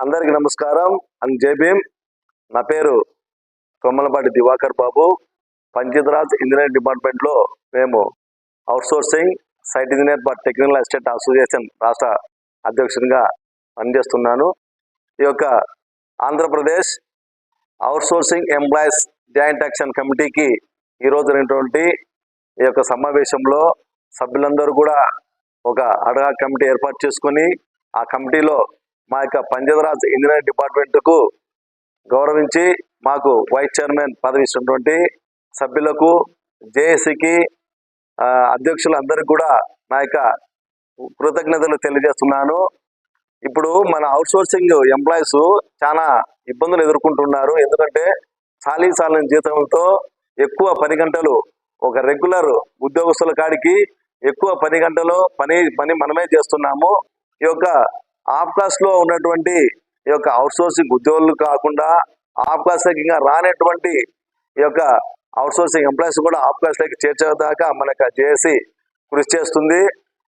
అందరికీ నమస్కారం. అండ్ జై భీమ్. నా పేరు కొమ్మలపాటి దివాకర్ బాబు. పంచాయతీరాజ్ ఇంజనీరింగ్ డిపార్ట్మెంట్లో మేము outsourcing site engineer for technical assistant association రాష్ట్ర అధ్యక్షునిగా పనిచేస్తున్నాను. ఈ యొక్క Andhra Pradesh outsourcing employees joint action కమిటీకి ఈరోజు జరిగినటువంటి ఈ యొక్క సమావేశంలో సభ్యులందరూ కూడా ఒక అడగా కమిటీ ఏర్పాటు చేసుకొని ఆ కమిటీలో మా యొక్క పంచాయతీరాజ్ ఇంజనీరింగ్ డిపార్ట్మెంట్కు గౌరవించి మాకు వైస్ చైర్మన్ పదవి ఇచ్చినటువంటి సభ్యులకు జేఏసీకి అధ్యక్షులందరికీ కూడా నా యొక్క కృతజ్ఞతలు తెలియజేస్తున్నాను. ఇప్పుడు మన అవుట్సోర్సింగ్ ఎంప్లాయీస్ చాలా ఇబ్బందులు ఎదుర్కొంటున్నారు. ఎందుకంటే చాలీ చాలని జీతంతో ఎక్కువ పని గంటలు ఒక రెగ్యులర్ ఉద్యోగస్తుల కాడికి ఎక్కువ పని గంటలు పని పని మనమే చేస్తున్నాము. ఈ యొక్క ఆఫ్ క్లాస్లో ఉన్నటువంటి ఈ యొక్క అవుట్సోర్సింగ్ ఉద్యోగులు కాకుండా ఆఫ్ క్లాస్ ఇంకా రానటువంటి ఈ యొక్క అవుట్సోర్సింగ్ ఎంప్లాయీస్ కూడా ఆఫ్ క్లాస్లోకి చేర్చేదాకా మన యొక్క జేఏసీ కృషి చేస్తుంది.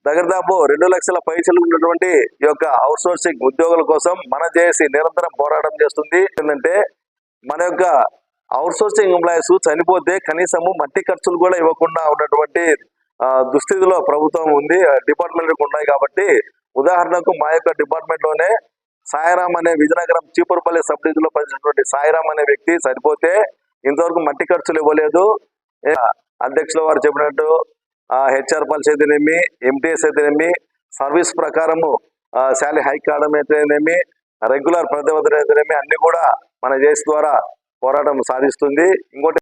దగ్గర దాపు రెండు లక్షల పైసలు ఉన్నటువంటి ఈ యొక్క అవుట్సోర్సింగ్ ఉద్యోగుల కోసం మన జేఏసీ నిరంతరం పోరాటం చేస్తుంది. ఏంటంటే మన యొక్క అవుట్సోర్సింగ్ ఎంప్లాయీస్ చనిపోతే కనీసము మట్టి ఖర్చులు కూడా ఇవ్వకుండా ఉన్నటువంటి దుస్థితిలో ప్రభుత్వం ఉంది. డిపార్ట్మెంట్ ఉన్నాయి కాబట్టి ఉదాహరణకు మా యొక్క డిపార్ట్మెంట్లోనే సాయిరామ్ అనే విజయనగరం చీపురుపల్లి సబ్ డివిజన్లో పనిచేసినటువంటి సాయిరామ్ అనే వ్యక్తి సరిపోతే ఇంతవరకు మట్టి ఖర్చులు ఇవ్వలేదు. అధ్యక్షుల వారు చెప్పినట్టు హెచ్ఆర్ పాలసీ అయితేనేమి ఎంటీఎస్ అయితేనేమి సర్వీస్ ప్రకారము శాలరీ హైక్ కావడం అయితేనేమి రెగ్యులర్ ప్రతిబద్ధత అయితేనేమి అన్ని కూడా మన జేస్ ద్వారా పోరాటం సాధిస్తుంది. ఇంకోటి